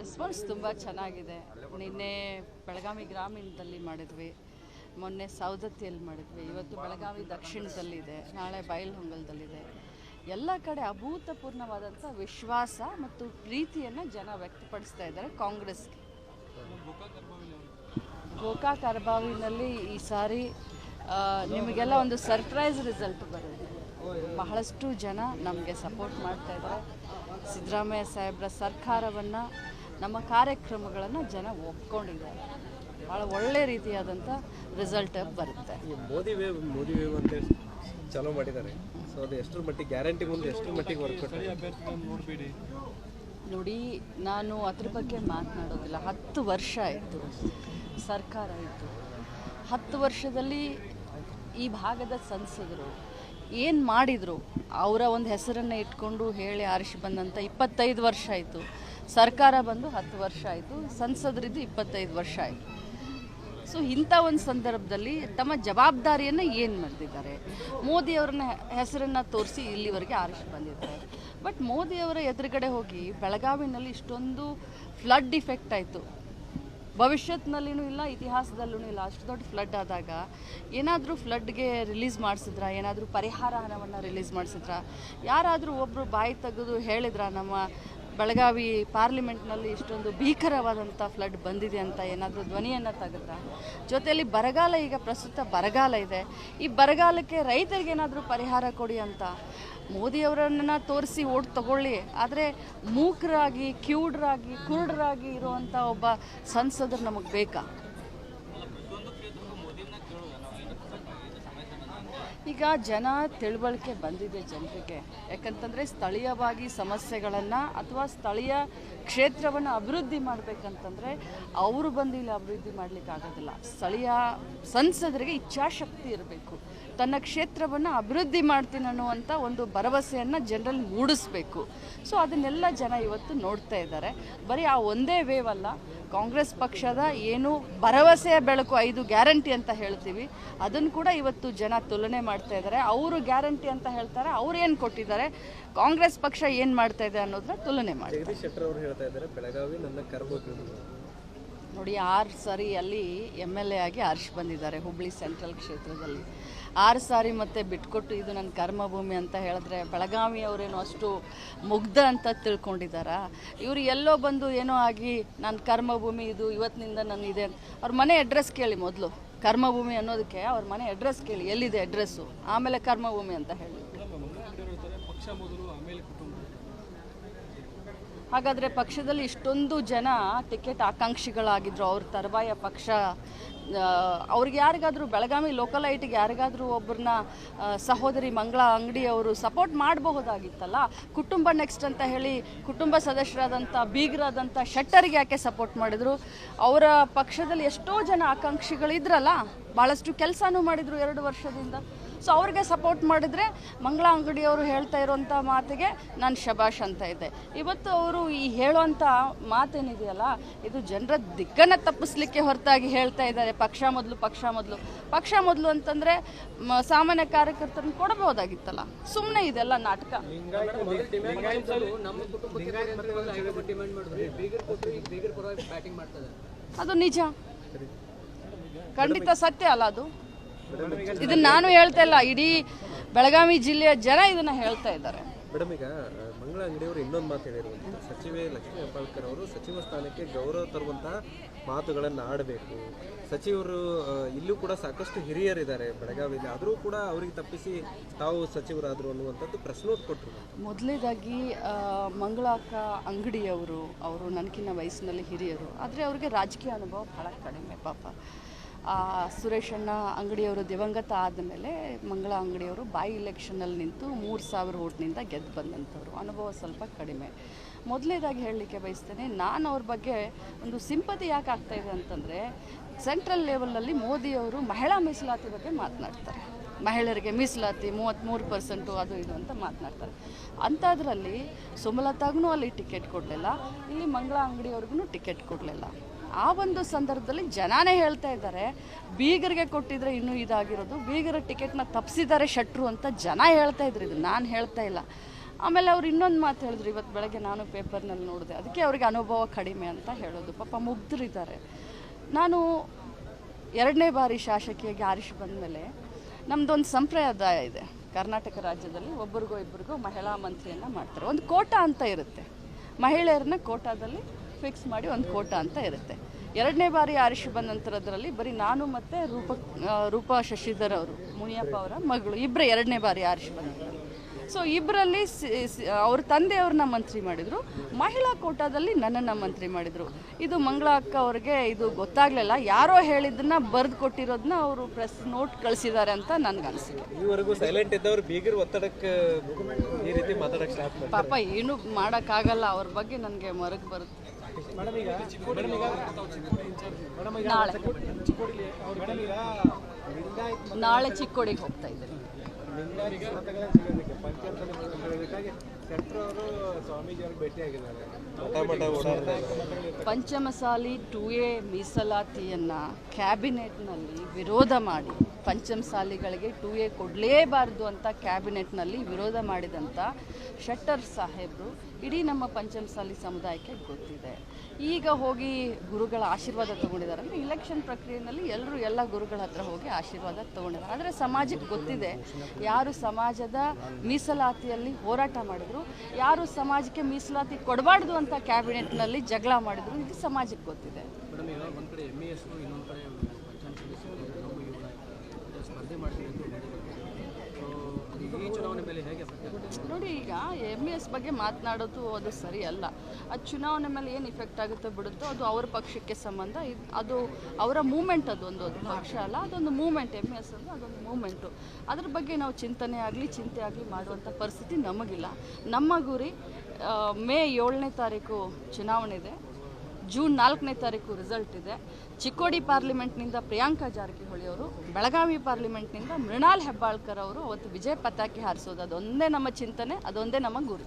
Response ತುಂಬ ಚೆನ್ನಾಗಿದೆ. ನಿನ್ನೆ ಬೆಳಗಾವಿ ಗ್ರಾಮೀಣದಲ್ಲಿ ಮಾಡಿದ್ವಿ. ಮೊನ್ನೆ ಸೌದತ್ತಿಯಲ್ಲಿ ಮಾಡಿದ್ವಿ. ಇವತ್ತು ಬೆಳಗಾವಿ ದಕ್ಷಿಣದಲ್ಲಿದೆ. ನಾಳೆ ಬಯಲುಹೊಂಗಲದಲ್ಲಿದೆ. ಎಲ್ಲ ಕಡೆ ಅಭೂತಪೂರ್ಣವಾದಂಥ ವಿಶ್ವಾಸ ಮತ್ತು ಪ್ರೀತಿಯನ್ನು ಜನ ವ್ಯಕ್ತಪಡಿಸ್ತಾ ಇದ್ದಾರೆ ಕಾಂಗ್ರೆಸ್ಗೆ. ಗೋಕಾ ಅರ್ಬಾವಿನಲ್ಲಿ ಈ ಸಾರಿ ನಿಮಗೆಲ್ಲ ಒಂದು ಸರ್ಪ್ರೈಸ್ ರಿಸಲ್ಟ್ ಬರುತ್ತೆ. ಬಹಳಷ್ಟು ಜನ ನಮಗೆ ಸಪೋರ್ಟ್ ಮಾಡ್ತಾ ಇದ್ದಾರೆ. ಸಿದ್ದರಾಮಯ್ಯ ಸಾಹೇಬ್ರ ಸರ್ಕಾರವನ್ನು ನಮ್ಮ ಕಾರ್ಯಕ್ರಮಗಳನ್ನು ಜನ ಒಪ್ಕೊಂಡಿದ್ದಾರೆ. ಭಾಳ ಒಳ್ಳೆ ರೀತಿಯಾದಂಥ ರಿಸಲ್ಟ್ ಬರುತ್ತೆ. ಮೋದಿ ವೇವ್ ಮೋದಿ ವೇವ್ ಅಂತ ಚಾಲೂ ಮಾಡಿದ್ದಾರೆ. ಸೊ ಅದು ಎಷ್ಟರ ಮಟ್ಟಿಗೆ ಗ್ಯಾರಂಟಿ ಮುಂದೆ ಎಷ್ಟರ ಮಟ್ಟಿಗೆ ವರ್ಕ್ ನೋಡಿ ನಾನು ಅದ್ರ ಬಗ್ಗೆ ಮಾತನಾಡೋದಿಲ್ಲ. ಹತ್ತು ವರ್ಷ ಆಯಿತು. ಸರ್ಕಾರ ಆಯಿತು. ಹತ್ತು ವರ್ಷದಲ್ಲಿ ಈ ಭಾಗದ ಸಂಸದರು ಏನು ಮಾಡಿದರು? ಅವರ ಒಂದು ಹೆಸರನ್ನು ಇಟ್ಕೊಂಡು ಹೇಳಿ ಆರಿಸಿ ಬಂದಂಥ ಇಪ್ಪತ್ತೈದು ವರ್ಷ ಆಯಿತು. ಸರ್ಕಾರ ಬಂದು ಹತ್ತು ವರ್ಷ ಆಯಿತು, ಸಂಸದರಿದ್ದು ಇಪ್ಪತ್ತೈದು ವರ್ಷ ಆಯಿತು. ಸೊ ಇಂಥ ಒಂದು ಸಂದರ್ಭದಲ್ಲಿ ತಮ್ಮ ಜವಾಬ್ದಾರಿಯನ್ನು ಏನು ಮಾಡ್ತಿದ್ದಾರೆ? ಮೋದಿಯವ್ರನ್ನ ಹೆಸರನ್ನು ತೋರಿಸಿ ಇಲ್ಲಿವರೆಗೆ ಆರಿಸಿ ಬಂದಿದ್ದಾರೆ. ಬಟ್ ಮೋದಿಯವರ ಎದುರುಗಡೆ ಹೋಗಿ ಬೆಳಗಾವಿನಲ್ಲಿ ಇಷ್ಟೊಂದು ಫ್ಲಡ್ ಇಫೆಕ್ಟ್ ಆಯಿತು. ಭವಿಷ್ಯತ್ನಲ್ಲಿನೂ ಇಲ್ಲ ಇತಿಹಾಸದಲ್ಲೂ ಇಲ್ಲ. ಅಷ್ಟು ದೊಡ್ಡ ಫ್ಲಡ್ ಆದಾಗ ಏನಾದರೂ ಫ್ಲಡ್ಗೆ ರಿಲೀಸ್ ಮಾಡಿಸಿದ್ರ? ಏನಾದರೂ ಪರಿಹಾರ ಹಣವನ್ನು ರಿಲೀಸ್ ಮಾಡಿಸಿದ್ರ? ಯಾರಾದರೂ ಒಬ್ಬರು ಬಾಯಿ ತೆಗೆದು ಹೇಳಿದ್ರ, ನಮ್ಮ ಬೆಳಗಾವಿ ಪಾರ್ಲಿಮೆಂಟ್ನಲ್ಲಿ ಇಷ್ಟೊಂದು ಭೀಕರವಾದಂಥ ಫ್ಲಡ್ ಬಂದಿದೆ ಅಂತ ಏನಾದರೂ ಧ್ವನಿಯನ್ನು ತೆಗೆದ ಜೊತೆಯಲ್ಲಿ ಬರಗಾಲ ಈಗ ಪ್ರಸ್ತುತ ಬರಗಾಲ ಇದೆ. ಈ ಬರಗಾಲಕ್ಕೆ ರೈತರಿಗೆ ಏನಾದರೂ ಪರಿಹಾರ ಕೊಡಿ ಅಂತ? ಮೋದಿಯವರನ್ನು ತೋರಿಸಿ ಓಟ್ ತಗೊಳ್ಳಿ. ಆದರೆ ಮೂಕರಾಗಿ ಕ್ಯೂಡ್ರಾಗಿ ಕುರುಡರಾಗಿ ಇರುವಂಥ ಒಬ್ಬ ಸಂಸದರು ನಮಗೆ ಬೇಕಾ? ಈಗ ಜನ ತಿಳುವಳಿಕೆ ಬಂದಿದೆ ಜನರಿಗೆ. ಯಾಕಂತಂದರೆ ಸ್ಥಳೀಯವಾಗಿ ಸಮಸ್ಯೆಗಳನ್ನು ಅಥವಾ ಸ್ಥಳೀಯ ಕ್ಷೇತ್ರವನ್ನು ಅಭಿವೃದ್ಧಿ ಮಾಡಬೇಕಂತಂದರೆ ಅವರು ಬಂದು ಇಲ್ಲಿ ಅಭಿವೃದ್ಧಿ ಮಾಡಲಿಕ್ಕಾಗೋದಿಲ್ಲ ಸ್ಥಳೀಯ ಸಂಸದರಿಗೆ ಇಚ್ಛಾಶಕ್ತಿ ಇರಬೇಕು. ತನ್ನ ಕ್ಷೇತ್ರವನ್ನು ಅಭಿವೃದ್ಧಿ ಮಾಡ್ತೀನಿ ಅನ್ನುವಂಥ ಒಂದು ಭರವಸೆಯನ್ನು ಜನರಲ್ಲಿ ಮೂಡಿಸ್ಬೇಕು. ಸೊ ಅದನ್ನೆಲ್ಲ ಜನ ಇವತ್ತು ನೋಡ್ತಾ ಇದ್ದಾರೆ. ಬರೀ ಆ ಒಂದೇ ವೇವ್ ಅಲ್ಲ ಕಾಂಗ್ರೆಸ್ ಪಕ್ಷದ ಏನು ಭರವಸೆಯ ಬೆಳಕು, ಐದು ಗ್ಯಾರಂಟಿ ಅಂತ ಹೇಳ್ತೀವಿ. ಅದನ್ನು ಕೂಡ ಇವತ್ತು ಜನ ತುಲನೆ ಮಾಡ್ತಾ ಇದ್ದಾರೆ. ಅವರು ಗ್ಯಾರಂಟಿ ಅಂತ ಹೇಳ್ತಾರೆ, ಅವ್ರು ಏನು ಕೊಟ್ಟಿದ್ದಾರೆ, ಕಾಂಗ್ರೆಸ್ ಪಕ್ಷ ಏನು ಮಾಡ್ತಾ ಇದೆ ಅನ್ನೋದನ್ನ ತುಲನೆ ಮಾಡಿ ನೋಡಿ, ಆರು ಸಾರಿ ಅಲ್ಲಿ ಎಂ ಎಲ್ ಎ ಆಗಿ ಹರ್ಷ್ ಬಂದಿದ್ದಾರೆ ಹುಬ್ಳಿ ಸೆಂಟ್ರಲ್ ಕ್ಷೇತ್ರದಲ್ಲಿ. ಆರು ಸಾರಿ ಮತ್ತೆ ಬಿಟ್ಕೊಟ್ಟು ಇದು ನನ್ನ ಕರ್ಮಭೂಮಿ ಅಂತ ಹೇಳಿದ್ರೆ ಬೆಳಗಾವಿ ಅವರೇನು ಅಷ್ಟು ಮುಗ್ಧ ಅಂತ ತಿಳ್ಕೊಂಡಿದ್ದಾರಾ? ಇವರು ಎಲ್ಲೋ ಬಂದು ಏನೋ ಆಗಿ, ನನ್ನ ಕರ್ಮಭೂಮಿ ಇದು, ಇವತ್ತಿನಿಂದ ನನ್ನ ಇದೆ ಅವ್ರ ಮನೆ ಅಡ್ರೆಸ್ ಕೇಳಿ ಮೊದಲು. ಕರ್ಮಭೂಮಿ ಅನ್ನೋದಕ್ಕೆ ಅವ್ರ ಮನೆ ಅಡ್ರೆಸ್ ಕೇಳಿ, ಎಲ್ಲಿದೆ ಅಡ್ರೆಸ್ಸು ಆಮೇಲೆ ಕರ್ಮಭೂಮಿ ಅಂತ ಹೇಳಿ. ಹಾಗಾದರೆ ಪಕ್ಷದಲ್ಲಿ ಇಷ್ಟೊಂದು ಜನ ಟಿಕೆಟ್ ಆಕಾಂಕ್ಷಿಗಳಾಗಿದ್ರು, ಅವ್ರ ತರುವಾಯ ಪಕ್ಷ ಅವ್ರಿಗೆ ಯಾರಿಗಾದರೂ ಬೆಳಗಾವಿ ಲೋಕಲ್ ಐಟಿಗೆ ಯಾರಿಗಾದರೂ ಒಬ್ಬರನ್ನ ಸಹೋದರಿ ಮಂಗಳ ಅಂಗಡಿ ಅವರು ಸಪೋರ್ಟ್ ಮಾಡಬಹುದಾಗಿತ್ತಲ್ಲ, ಕುಟುಂಬ ನೆಕ್ಸ್ಟ್ ಅಂತ ಹೇಳಿ, ಕುಟುಂಬ ಸದಸ್ಯರಾದಂಥ, ಬೀಗರಾದಂಥ ಶೆಟ್ಟರ್ಗೆ ಯಾಕೆ ಸಪೋರ್ಟ್ ಮಾಡಿದರು? ಅವರ ಪಕ್ಷದಲ್ಲಿ ಎಷ್ಟೋ ಜನ ಆಕಾಂಕ್ಷಿಗಳಿದ್ರಲ್ಲ ಭಾಳಷ್ಟು ಕೆಲಸನೂ ಮಾಡಿದರು ಎರಡು ವರ್ಷದಿಂದ. ಸೊ ಅವ್ರಿಗೆ ಸಪೋರ್ಟ್ ಮಾಡಿದ್ರೆ ಮಂಗಳ ಅಂಗಡಿಯವರು ಹೇಳ್ತಾ ಇರೋವಂಥ ಮಾತಿಗೆ ನಾನು ಶಬಾಷ್ ಅಂತ ಇದ್ದೆ. ಇವತ್ತು ಅವರು ಈ ಹೇಳುವಂಥ ಮಾತೇನಿದೆಯಲ್ಲ, ಇದು ಜನರ ದಿಕ್ಕನ್ನು ತಪ್ಪಿಸ್ಲಿಕ್ಕೆ ಹೊರತಾಗಿ ಹೇಳ್ತಾ ಇದ್ದಾರೆ. ಪಕ್ಷ ಮೊದಲು ಪಕ್ಷ ಮೊದಲು. ಪಕ್ಷ ಮೊದಲು ಅಂತಂದರೆ ಸಾಮಾನ್ಯ ಕಾರ್ಯಕರ್ತರನ್ನ ಕೊಡಬಹುದಾಗಿತ್ತಲ್ಲ. ಸುಮ್ಮನೆ ಇದೆಲ್ಲ ನಾಟಕ. ಅದು ನಿಜ. ಖಂಡಿತ ಸತ್ಯ ಅಲ್ಲ ಅದು. ಇದನ್ನ ನಾನು ಹೇಳ್ತಾ ಇಲ್ಲ ಇಡೀ ಬೆಳಗಾವಿ ಜಿಲ್ಲೆಯ ಜನ ಇದನ್ನ ಹೇಳ್ತಾ ಇದ್ದಾರೆ. ಮೇಡಮ್ ಈಗ ಮಂಗಳ ಅಂಗಡಿಯವರು ಇನ್ನೊಂದು ಮಾತು ಹೇಳಿರುವಂಥ ಸಚಿವೆ ಲಕ್ಷ್ಮೀ ಹೆಬ್ಬಾಳ್ಕರ್ ಅವರು ಸಚಿವ ಸ್ಥಾನಕ್ಕೆ ಗೌರವ ತರುವಂತಹ ಮಾತುಗಳನ್ನು ಆಡಬೇಕು. ಸಚಿವರು ಇಲ್ಲೂ ಕೂಡ ಸಾಕಷ್ಟು ಹಿರಿಯರಿದ್ದಾರೆ ಬೆಳಗಾವಿಯಲ್ಲಿ. ಆದರೂ ಕೂಡ ಅವರಿಗೆ ತಪ್ಪಿಸಿ ತಾವು ಸಚಿವರಾದರು ಅನ್ನುವಂಥದ್ದು ಪ್ರಶ್ನೋತ್ ಕೊಟ್ಟರು ಮೊದಲನೇದಾಗಿ ಮಂಗಳಾಕ ಅಂಗಡಿಯವರು ಅವರು ನನಗಿನ್ನ ವಯಸ್ಸಿನಲ್ಲಿ ಹಿರಿಯರು ಆದರೆ ಅವರಿಗೆ ರಾಜಕೀಯ ಅನುಭವ ಭಾಳ ಕಡಿಮೆ ಪಾಪ. ಆ, ಸುರೇಶಣ್ಣ ಅಂಗಡಿಯವರು ದಿವಂಗತ ಆದಮೇಲೆ ಮಂಗಳ ಅಂಗಡಿಯವರು ಬಾಯಿ ಇಲೆಕ್ಷನಲ್ಲಿ ನಿಂತು ಮೂರು ಸಾವಿರ ಓಟ್ನಿಂದ ಗೆದ್ದು ಬಂದಂಥವ್ರು. ಅನುಭವ ಸ್ವಲ್ಪ ಕಡಿಮೆ. ಮೊದಲನೇದಾಗಿ ಹೇಳಲಿಕ್ಕೆ ಬಯಸ್ತೇನೆ ನಾನು ಅವ್ರ ಬಗ್ಗೆ ಒಂದು ಸಿಂಪತಿ ಯಾಕೆ ಆಗ್ತಾ ಇದೆ ಅಂತಂದರೆ ಸೆಂಟ್ರಲ್ ಲೆವೆಲಲ್ಲಿ ಮೋದಿಯವರು ಮಹಿಳಾ ಮೀಸಲಾತಿ ಬಗ್ಗೆ ಮಾತನಾಡ್ತಾರೆ. ಮಹಿಳೆಯರಿಗೆ ಮೀಸಲಾತಿ ಮೂವತ್ತ್ಮೂರು ಪರ್ಸೆಂಟು ಅದು ಇದು ಅಂತ ಮಾತನಾಡ್ತಾರೆ. ಅಂಥದ್ರಲ್ಲಿ ಸುಮಲತಾಗೂ ಅಲ್ಲಿ ಟಿಕೆಟ್ ಕೊಡಲಿಲ್ಲ ಇಲ್ಲಿ ಮಂಗಳ ಅಂಗಡಿಯವ್ರಿಗೂ ಟಿಕೆಟ್ ಕೊಡಲಿಲ್ಲ. ಆ ಒಂದು ಸಂದರ್ಭದಲ್ಲಿ ಜನಾನೇ ಹೇಳ್ತಾ ಇದ್ದಾರೆ, ಬೀಗರಿಗೆ ಕೊಟ್ಟಿದ್ರೆ ಇನ್ನೂ ಇದಾಗಿರೋದು, ಬೀಗರ ಟಿಕೆಟ್ನ ತಪ್ಪಿಸಿದ್ದಾರೆ ಶಟ್ರು ಅಂತ ಜನ ಹೇಳ್ತಾ ಇದ್ರು, ಇದು ನಾನು ಹೇಳ್ತಾ ಇಲ್ಲ. ಆಮೇಲೆ ಅವ್ರು ಇನ್ನೊಂದು ಮಾತು ಹೇಳಿದ್ರು ಇವತ್ತು ಬೆಳಗ್ಗೆ ನಾನು ಪೇಪರ್ನಲ್ಲಿ ನೋಡಿದೆ, ಅದಕ್ಕೆ ಅವ್ರಿಗೆ ಅನುಭವ ಕಡಿಮೆ ಅಂತ ಹೇಳೋದು. ಪಾಪ ಮುಗ್ಧರಿದ್ದಾರೆ ನಾನು ಎರಡನೇ ಬಾರಿ ಶಾಸಕಿಯಾಗಿ ಆರಿಸಿ ಬಂದಮೇಲೆ ನಮ್ಮದೊಂದು ಸಂಪ್ರದಾಯ ಇದೆ. ಕರ್ನಾಟಕ ರಾಜ್ಯದಲ್ಲಿ ಒಬ್ರಿಗೋ ಇಬ್ಬರಿಗೋ ಮಹಿಳಾ ಮಂತ್ರಿಯನ್ನು ಮಾಡ್ತಾರೆ. ಒಂದು ಕೋಟಾ ಅಂತ ಇರುತ್ತೆ. ಮಹಿಳೆಯರನ್ನ ಕೋಟಾದಲ್ಲಿ ಫಿಕ್ಸ್ ಮಾಡಿ ಒಂದು ಕೋಟ ಅಂತ ಇರುತ್ತೆ. ಎರಡನೇ ಬಾರಿ ಆರಿಷ್ ಬಂದ ನಂತರದಲ್ಲಿ ಬರೀ ನಾನು ಮತ್ತು ರೂಪ ರೂಪಾ ಶಶಿಧರ್ ಅವರು ಮುನಿಯಪ್ಪ ಅವರ ಮಗಳು ಇಬ್ಬರೇ ಎರಡನೇ ಬಾರಿ ಆರಿಷ್ ಬಂದ ಸೊ ಇಬ್ಬರಲ್ಲಿ ಅವ್ರ ತಂದೆಯವ್ರನ್ನ ಮಂತ್ರಿ ಮಾಡಿದರು ಮಹಿಳಾ ಕೋಟಾದಲ್ಲಿ ನನ್ನನ್ನು ಮಂತ್ರಿ ಮಾಡಿದರು. ಇದು ಮಂಗಳ ಅಕ್ಕ ಅವ್ರಿಗೆ ಇದು ಗೊತ್ತಾಗಲಿಲ್ಲ. ಯಾರೋ ಹೇಳಿದ್ದನ್ನ ಬರೆದು ಕೊಟ್ಟಿರೋದನ್ನ ಅವರು ಪ್ರೆಸ್ ನೋಟ್ ಕಳಿಸಿದ್ದಾರೆ ಅಂತ ನನಗನ್ಸಿದೆ ಈವರೆಗೂ ಸೈಲೆಂಟ್ ಇದ್ದವರು ಬೀಗರ್ ಒತ್ತಡಕ್ಕೆ ಈ ರೀತಿ ಮಾತಾಡಕ್ಕೆ ಪಾಪ ಏನು ಮಾಡೋಕ್ಕಾಗಲ್ಲ. ಅವ್ರ ಬಗ್ಗೆ ನನಗೆ ಮರಗ್ ಬರುತ್ತೆ. ನಾಳೆ ಚಿಕ್ಕೋಡಿಗೆ ಹೋಗ್ತಾ ಓಡಾಡ್ತಾರೆ ಪಂಚಮಸಾಲಿ ಟು ಎ ಮೀಸಲಾತಿಯನ್ನ ಕ್ಯಾಬಿನೆಟ್ನಲ್ಲಿ ವಿರೋಧ ಮಾಡಿ ಪಂಚಮಸಾಲಿಗಳಿಗೆ ಟೂ ಎ ಕೊಡಲೇಬಾರ್ದು ಅಂತ ಕ್ಯಾಬಿನೆಟ್ನಲ್ಲಿ ವಿರೋಧ ಮಾಡಿದಂಥ ಶೆಟ್ಟರ್ ಸಾಹೇಬರು ಇಡೀ ನಮ್ಮ ಪಂಚಮಸಾಲಿ ಸಮುದಾಯಕ್ಕೆ ಗೊತ್ತಿದೆ. ಈಗ ಹೋಗಿ ಗುರುಗಳ ಆಶೀರ್ವಾದ ತೊಗೊಂಡಿದ್ದಾರೆ. ಇಲೆಕ್ಷನ್ ಪ್ರಕ್ರಿಯೆಯಲ್ಲಿ ಎಲ್ಲರೂ ಎಲ್ಲ ಗುರುಗಳ ಹತ್ರ ಹೋಗಿ ಆಶೀರ್ವಾದ ತೊಗೊಂಡಿದ್ದಾರೆ. ಆದರೆ ಸಮಾಜಕ್ಕೆ ಗೊತ್ತಿದೆ, ಯಾರು ಸಮಾಜದ ಮೀಸಲಾತಿಯಲ್ಲಿ ಹೋರಾಟ ಮಾಡಿದ್ರು, ಯಾರು ಸಮಾಜಕ್ಕೆ ಮೀಸಲಾತಿ ಕೊಡಬಾರ್ದು ಅಂತ ಕ್ಯಾಬಿನೆಟ್ನಲ್ಲಿ ಜಗಳ ಮಾಡಿದ್ರು, ಇದು ಸಮಾಜಕ್ಕೆ ಗೊತ್ತಿದೆ. ಸ್ಪರ್ಧೆ ಚುನಾವಣೆ ಮೇಲೆ ಹೇಗೆ ನೋಡಿ, ಈಗ ಎಂ ಎಸ್ ಬಗ್ಗೆ ಮಾತನಾಡೋದು ಅದು ಸರಿ ಅಲ್ಲ. ಅದು ಚುನಾವಣೆ ಮೇಲೆ ಏನು ಇಫೆಕ್ಟ್ ಆಗುತ್ತೋ ಬಿಡುತ್ತೋ ಅದು ಅವ್ರ ಪಕ್ಷಕ್ಕೆ ಸಂಬಂಧ. ಅದು ಅವರ ಮೂಮೆಂಟ್ ಅದು ಒಂದು ಅದು ಪಕ್ಷ ಅಲ್ಲ, ಅದೊಂದು ಮೂಮೆಂಟ್ ಎಂ ಎಸ್ ಅಂದರೆ ಅದೊಂದು ಮೂಮೆಂಟು ಅದ್ರ ಬಗ್ಗೆ ನಾವು ಚಿಂತನೆ ಆಗಲಿ, ಚಿಂತೆ ಆಗಲಿ ಮಾಡುವಂಥ ಪರಿಸ್ಥಿತಿ ನಮಗಿಲ್ಲ. ನಮ್ಮ ಗುರಿ ಮೇ ಏಳನೇ ತಾರೀಕು ಚುನಾವಣೆ ಇದೆ. ಜೂನ್ ನಾಲ್ಕನೇ ತಾರೀಕು ರಿಸಲ್ಟ್ ಇದೆ. ಚಿಕ್ಕೋಡಿ ಪಾರ್ಲಿಮೆಂಟ್ನಿಂದ ಪ್ರಿಯಾಂಕಾ ಜಾರಕಿಹೊಳಿ ಅವರು ಬೆಳಗಾವಿ ಪಾರ್ಲಿಮೆಂಟ್ನಿಂದ ಮೃಣಾಲ್ ಹೆಬ್ಬಾಳ್ಕರ್ ಅವರು ಅವತ್ತು ವಿಜಯ ಪತಾಕೆ ಹಾರಿಸೋದು. ಅದೊಂದೇ ನಮ್ಮ ಚಿಂತನೆ, ಅದೊಂದೇ ನಮ್ಮ ಗುರಿ.